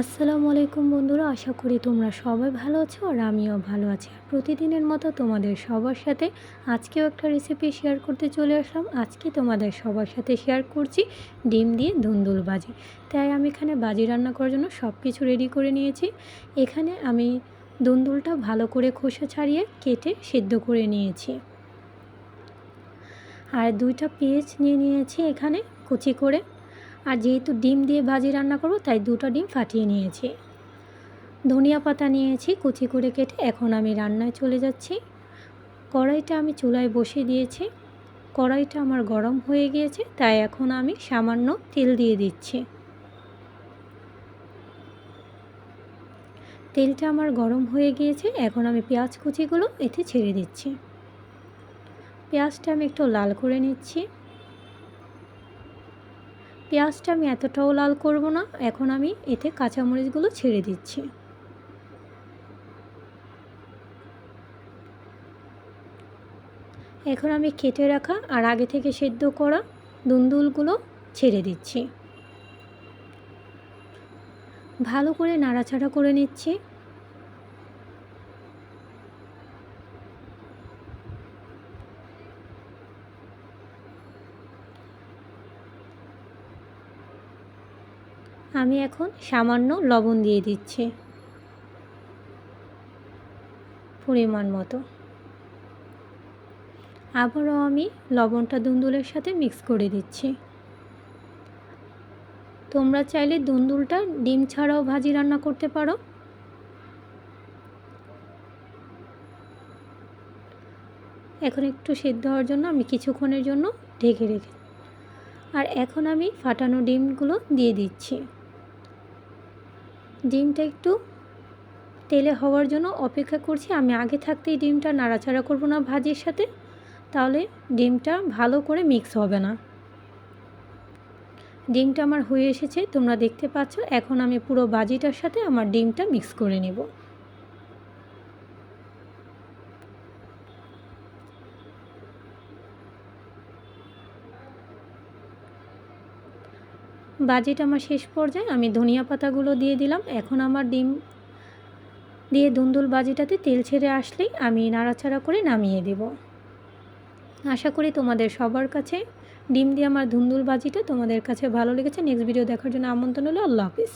আসসালামু আলাইকুম বন্ধুরা, আশা করি তোমরা সবাই ভালো আছো আর আমিও ভালো আছি। আর প্রতিদিনের মতো তোমাদের সবার সাথে আজকেও একটা রেসিপি শেয়ার করতে চলে আসলাম। আজকে তোমাদের সবার সাথে শেয়ার করছি ডিম দিয়ে ধুন্দুল বাজি। তাই আমি এখানে বাজি রান্না করার জন্য সব কিছু রেডি করে নিয়েছি। এখানে আমি ধুন্দুলটা ভালো করে খোসা ছাড়িয়ে কেটে সিদ্ধ করে নিয়েছি। আর দুইটা পেঁয়াজ নিয়ে নিয়েছি এখানে কুচি করে। আর যেহেতু ডিম দিয়ে ভাজি রান্না করব, তাই দুটো ডিম ফাটিয়ে নিয়েছি। ধনিয়া পাতা নিয়েছি, কুচি করে কেটে এখন আমি রান্নায় চলে যাচ্ছি। কড়াইটা আমি চুলায় বসিয়ে দিয়েছি। কড়াইটা আমার গরম হয়ে গিয়েছে, তাই এখন আমি সামান্য তেল দিয়ে দিচ্ছি। তেলটা আমার গরম হয়ে গিয়েছে, এখন আমি পেঁয়াজ কুচিগুলো এতে ছেড়ে দিচ্ছি। পেঁয়াজটা আমি একটু লাল করে নিচ্ছি। পেঁয়াজটা আমি এতটাও লাল করব না, এখন আমি এতে কাঁচামরিচগুলো ছেড়ে দিচ্ছি। এখন আমি কেটে রাখা আর আগে থেকে সেদ্ধ করা দুন্দুলগুলো ছেড়ে দিচ্ছি। ভালো করে নাড়াচাড়া করে নিচ্ছি। আমি এখন সামান্য লবণ দিয়ে দিচ্ছি। পরিমাণ মতো। আবারও আমি লবণটা দুন্দুলের সাথে মিক্স করে দিচ্ছি। তোমরা চাইলে দুন্দুলটা ডিম ছাড়াও ভাজি রান্না করতে পারো। এখন একটু সেদ্ধ হওয়ার জন্য আমি কিছুক্ষণের জন্য ঢেকে রেখে আর এখন আমি ফাটানো ডিমগুলো দিয়ে দিচ্ছি। ডিমটা একটু তেলে হওয়ার জন্য অপেক্ষা করছি। আমি আগে থাকতেই ডিমটা নাড়াচাড়া করব না ভাজির সাথে, তাহলে ডিমটা ভালো করে মিক্স হবে না। ডিমটা আমার হয়ে এসেছে, তোমরা দেখতে পাচ্ছ। এখন আমি পুরো ভাজিটার সাথে আমার ডিমটা মিক্স করে নেব। বাজেট আমার শেষ পর্যায়ে, আমি ধনিয়া পাতাগুলো দিয়ে দিলাম। এখন আমার ডিম দিয়ে দুন্দুল বাজিটাতে তেল ছেড়ে আসলেই আমি নাড়াচাড়া করে নামিয়ে দেব। আশা করি তোমাদের সবার কাছে ডিম দিয়ে আমার ধুন্দুল বাজিটা তোমাদের কাছে ভালো লেগেছে। নেক্সট ভিডিও দেখার জন্য আমন্ত্রণ হলো আল্লাহ হাফিজ।